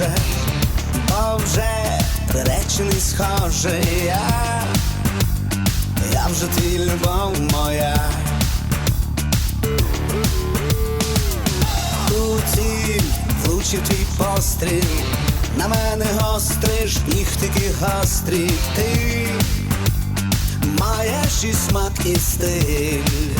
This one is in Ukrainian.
А вже приречений схоже я, я вже твій любов моя. Хотів, влучив твій постріл, на мене гостриш, нігтики гострі, ти маєш і смак, і стиль.